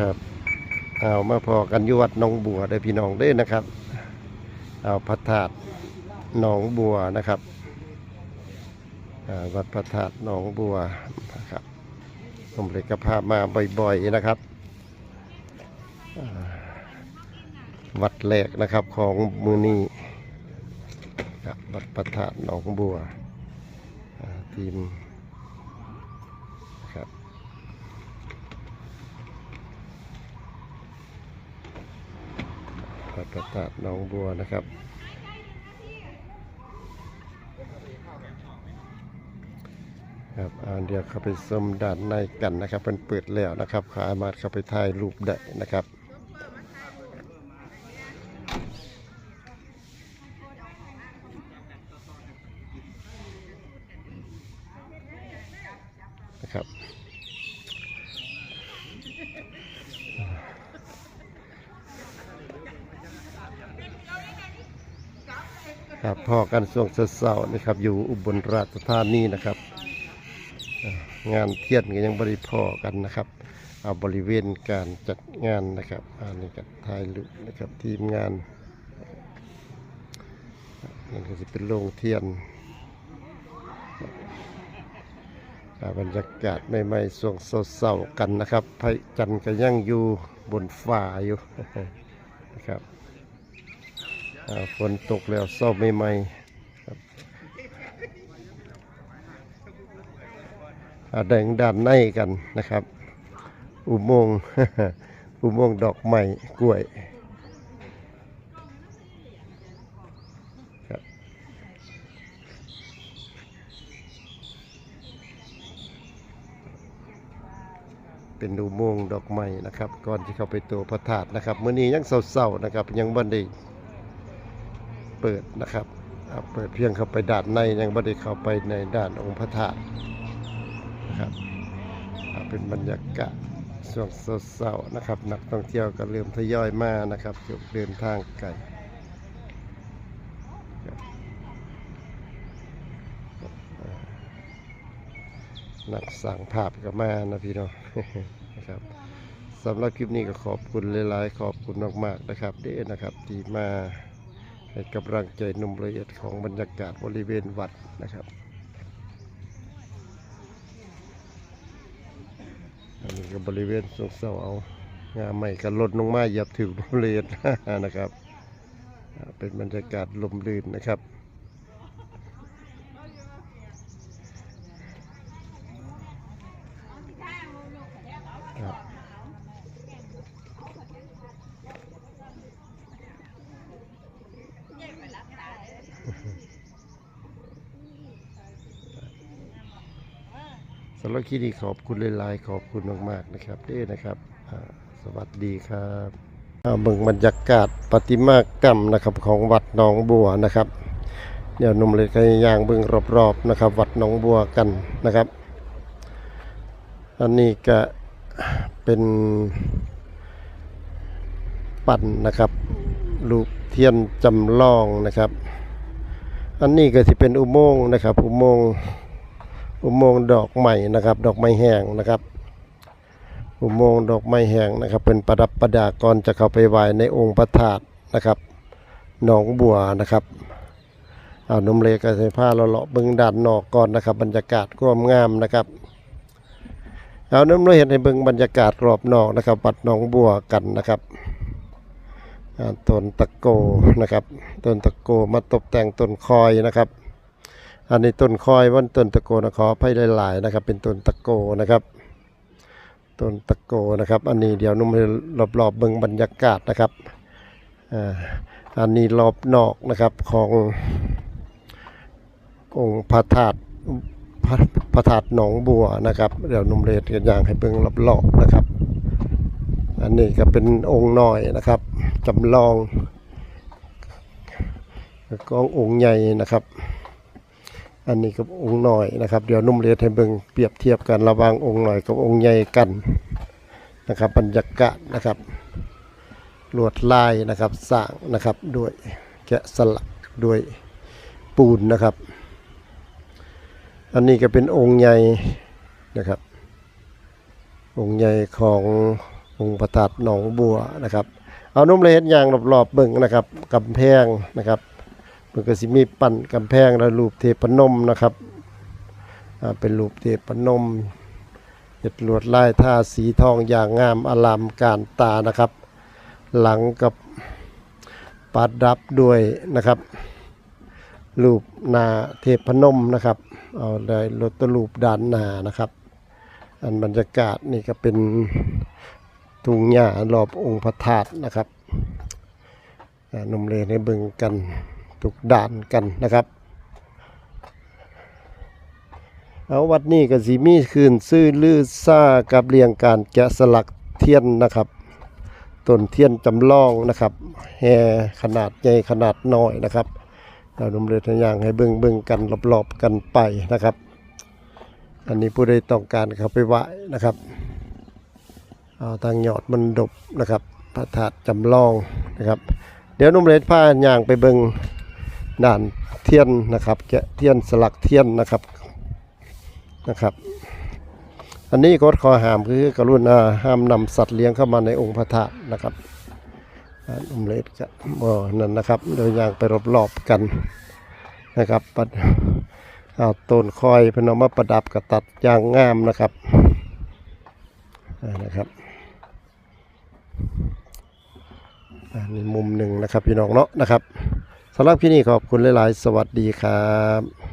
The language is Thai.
ครับเอามาพอกันยู่วัดหนองบัวได้พี่น้องเด้นะครับเอาพระธาตุหนองบัวนะครับวัดพระธาตุหนองบัวนะครับผมเลยก็พามาบ่อยๆนะครับ วัดแรกนะครับของมือนี้ครับวัดพระธาตุหนองบัวทีมครับ วัดพระธาตุหนองบัวนะครับ ครับอ่าเดี๋ยวเข้าไปชมด้านในกันนะครับเป็นเปิดแล้วนะครับสามาเข้าไปถ่ายรูปได้นะครับนะครับ ครับพอกันช่วงเสาร์ๆนะครับ อยู่อุบลราชธานีนะครับ งานเทียนก็ยังบริพอกันนะครับ เอาบริเวณการจัดงานนะครับอันนี้ก็ถ่ายรูปนะครับทีมงานนั่นก็จะเป็นโรงเทียนบรรยากาศใหม่ๆช่วงเสาร์ๆกันนะครับพระจันทร์ก็ยังอยู่บนฟ้าอยู่นะครับ ฝนตกแล้วเศร้าใหม่ๆครับอ่าแดงด้านในกันนะครับ อุโมงค์อุโมงค์ดอกไม้กล้วยเป็นอุโมงค์ดอกไม้นะครับ ก่อนที่เขาไปตัวพระธาตุนะครับมื้อนี้ยังเศร้าๆนะครับ ยังบันได เปิดนะครับเปิดเพียงเข้าไปด้านในยังไม่ได้เข้าไปในด้านองค์พระธาตุนะครับเป็นบรรยากาศช่วงเศร้านะครับ นักท่องเที่ยวก็เริ่มทยอยมานะครับช่วงเดินทางไกลนักสั่งภาพก็มานะพี่น้องนะครับสำหรับคลิปนี้ก็ขอบคุณหลายๆ ขอบคุณมากๆนะครับเด้นะครับที่มา ให้กำลังใจหนุ่มละเอียดของบรรยากาศบริเวณวัดนะครับอันนี้ก็บริเวณสงเสาเอางาใหม่กันลดลงมาหยับถึงหนุ่มละเอียดนะครับ เป็นบรรยากาศลมลื่นนะครับ สำหรับคลิปนี้ขอบคุณหลายๆขอบคุณมากๆนะครับเด้อนะครับสวัสดีครับเบิ่งบรรยากาศประติมากรรมนะครับของวัดหนองบัวนะครับ เดี๋ยวนุ่มเลยก็ย่างเบิ่งรอบๆนะครับ วัดหนองบัวกันนะครับ อันนี้ก็เป็นปั่นนะครับรูปเทียนจำลองนะครับ อันนี้ก็จะเป็นอุโมงค์นะครับ อุโมงค์ อุโมงค์ดอกไม้นะครับ ดอกไม้แห้งนะครับอุโมงค์ดอกไม้แห้งนะครับ เป็นประดับประดาก่อนจะเข้าไปไหว้ในองค์พระธาตุนะครับหนองบัวนะครับเอานมเลกใส่ผ้าเราเลาะเบิ่งด้านนอกก่อนนะครับ บรรยากาศก็งามนะครับเอาน้ำเราเห็นให้เบิ่งบรรยากาศรอบนอกนะครับวัดหนองบัวกันนะครับต้นตะโกนะครับต้นตะโกมาตกแต่งต้นคอยนะครับ อันนี้ต้นคอยวันต้นตะโกนะขออภัยหลายๆนะครับ เป็นต้นตะโกนะครับต้นตะโกนะครับ อันนี้เดี๋ยวนุ่มรอบๆเบิ่งบรรยากาศนะครับอ่าอันนี้รอบนอกนะครับขององค์พระธาตุพระธาตุหนองบัวนะครับ เดี๋ยวนุ่มเลดกันอย่างให้เบิ่งรอบๆนะครับ อันนี้ก็เป็นองค์น้อยนะครับจำลองแล้วก็องค์ใหญ่นะครับ อันนี้กับองค์หน่อยนะครับ เดี๋ยวนุ่มเรียนให้เบิ่งเปรียบเทียบกันระหว่างองค์หน่อยกับองค์ใหญ่กันนะครับ บรรยากาศนะครับลวดลายนะครับสร้างนะครับด้วยแกะสลักด้วยปูนนะครับ อันนี้ก็เป็นองค์ใหญ่นะครับ องค์ใหญ่ขององค์พระธาตุหนองบัวนะครับ เอานุ่มเลยเฮ็ดยางรอบๆเบิ่งนะครับกำแพงนะครับ มันก็สิมีปั่นกำแพงแล้วรูปเทพนมนะครับเป็นรูปเทพนมเฮ็ดลวดลายท่าสีทองอย่างงามอลามการตานะครับ หลังกับปัดดับด้วยนะครับ รูปนาเทพนมนะครับ เอาได้รถตรูปด้านหน้านะครับ อันบรรยากาศนี่ก็เป็นทุ่งหญ้ารอบองค์พระธาตุนะครับนมเลนให้เบิ่งกัน ทุกด่านกันนะครับ เอาวัดนี้ก็สิมีคืนซื่อลือซ่ากับเรียงการแกะสลักเทียนนะครับต้นเทียนจำลองนะครับแห่ขนาดใหญ่ขนาดน้อยนะครับเราดมเรือทอย่างให้เบิ่งเบิ่งกันรอบๆกันไปนะครับ อันนี้ผู้ใดต้องการเขาไปไหว้นะครับเอาทางหยอดมันดบนะครับพระธาตุจำลองนะครับ เดี๋ยวนุ่มเลนพาย่างไปเบิ่ง ด่านเทียนนะครับแกะเทียนสลักเทียนนะครับนะครับ อันนี้กฎข้อห้ามคือกรุณาห้ามนำสัตว์เลี้ยงเข้ามาในองค์พระธาตุนะครับอุมเลนก็บ่นั่นนะครับเดี๋ยยางไปรอบๆกันนะครับปัดเอาต้นคอยพนเอามาประดับกับตัดยางงามนะครับนะครับอันนี้มุมหนึ่งนะครับพี่น้องเนาะนะครับ สำหรับที่นี่ขอบคุณหลาย ๆ สวัสดีครับ